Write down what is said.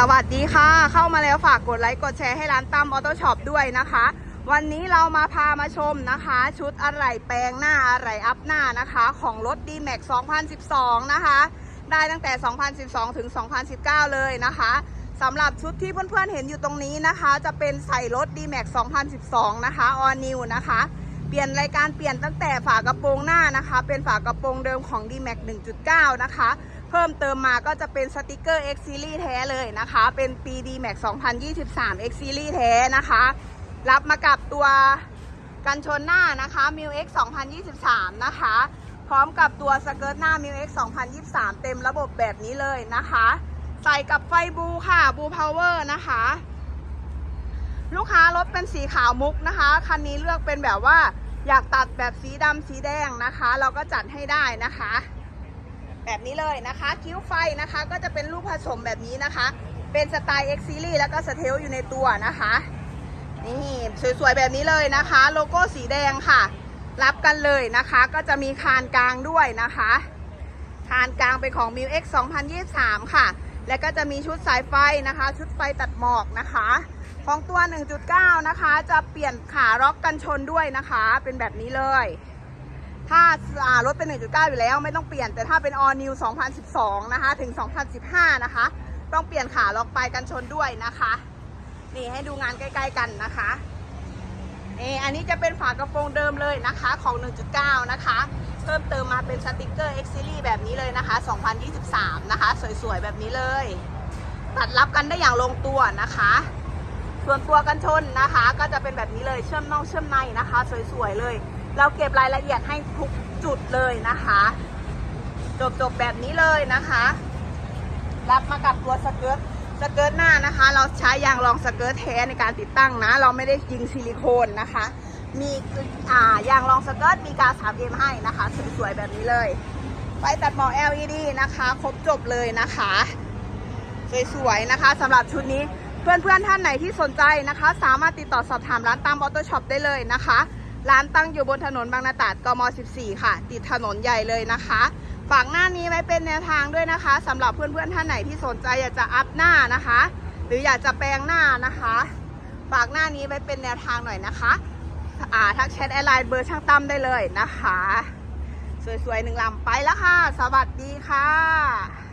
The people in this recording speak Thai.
สวัสดีค่ะ เข้ามาแล้วฝากกดไลค์กดแชร์ให้ร้านตั้มออโต้ช็อปด้วยนะคะ วันนี้เรามาพามาชมนะคะ ชุดอะไหล่แปลงหน้าอะไหล่อัพหน้านะคะ ของรถ d m a x 2012 นะคะ ได้ตั้งแต่ 2012 ถึง 2019 เลยนะคะสำหรับชุดที่เพื่อนๆเห็นอยู่ตรงนี้นะคะ จะเป็นใส่รถ d m a x 2012 นะคะ All New นะคะ เปลี่ยนรายการเปลี่ยนตั้งแต่ฝากระโปรงหน้านะคะ เป็นฝากระโปรงเดิมของ d m a x 1.9 นะคะ เพิ่มเติมมาก็จะเป็นสติกเกอร์ X Series แท้เลยนะคะ เป็นปี d m a x 2023 X Series แท้นะคะ รับมากับตัวกันชนหน้านะคะ m i l X 2023 นะคะ พร้อมกับตัวสเกิร์ตหน้า m i l X 2023 เต็มระบบแบบนี้เลยนะคะ ใส่กับไฟบูค่ะบูพาวเวอร์นะคะ ลูกค้ารถเป็นสีขาวมุกนะคะ คันนี้เลือกเป็นแบบว่าอยากตัดแบบสีดำสีแดงนะคะ เราก็จัดให้ได้นะคะ แบบนี้เลยนะคะ คิ้วไฟนะคะก็จะเป็นลูกผสมแบบนี้นะคะ เป็นสไตล์ X Series แล้วก็สเทลอยู่ในตัวนะคะ นี่สวยๆแบบนี้เลยนะคะ โลโก้สีแดงค่ะ รับกันเลยนะคะ ก็จะมีคานกลางด้วยนะคะ คานกลางเป็นของ m i l X 2023 ค่ะ และก็จะมีชุดสายไฟนะคะ ชุดไฟตัดหมอกนะคะ ของตัว 1.9 นะคะ จะเปลี่ยนขาล็อกกันชนด้วยนะคะ เป็นแบบนี้เลย ถ้าอ่ารถเป็น 1.9 อยู่แล้วไม่ต้องเปลี่ยน แต่ถ้าเป็น All New 2012 นะคะ ถึง 2015 นะคะ ต้องเปลี่ยนขาล็อกปลายกันชนด้วยนะคะ นี่ให้ดูงานใกล้ ๆ กันนะคะนี่อันนี้จะเป็นฝากระโปรงเดิมเลยนะคะของ 1.9 นะคะ เพิ่มเติมมาเป็นสติกเกอร์ X Series แบบนี้เลยนะคะ 2023 นะคะ สวย ๆ แบบนี้เลย ตัดรับกันได้อย่างลงตัวนะคะ ส่วนตัวกันชนนะคะ ก็จะเป็นแบบนี้เลยเชื่อมน่องเชื่อมในนะคะ สวย ๆ เลย เราเก็บรายละเอียดให้ทุกจุดเลยนะคะ จบๆแบบนี้เลยนะคะ รับมากับตัวสเกิร์ตสเกิร์ตหน้านะคะ เราใช้ยางรองสเกิร์ตแท้ในการติดตั้งนะ เราไม่ได้ยิงซิลิโคนนะคะ มีอ่ายางรองสเกิร์ตมีกาว 3M ให้นะคะสวยๆแบบนี้เลยไฟตัดหมอก LED นะคะ ครบจบเลยนะคะสวยๆนะคะสำหรับชุดนี้เพื่อนๆท่านไหนที่สนใจนะคะ สามารถติดต่อสอบถามร้านตามออโต้ช็อปได้เลยนะคะ ร้านตั้งอยู่บนถนนบางนาตราดกม 14 ค่ะ ติดถนนใหญ่เลยนะคะฝากหน้านี้ไว้เป็นแนวทางด้วยนะคะสำหรับเพื่อนๆท่านไหนที่สนใจอยากจะอัพหน้านะคะ หรืออยากจะแปลงหน้านะคะฝากหน้านี้ไว้เป็นแนวทางหน่อยนะคะอ่าทักแชทแอร์ไลน์เบอร์ช่างตั้มได้เลยนะคะ สวยๆหนึ่งลำไปแล้วค่ะ สวัสดีค่ะ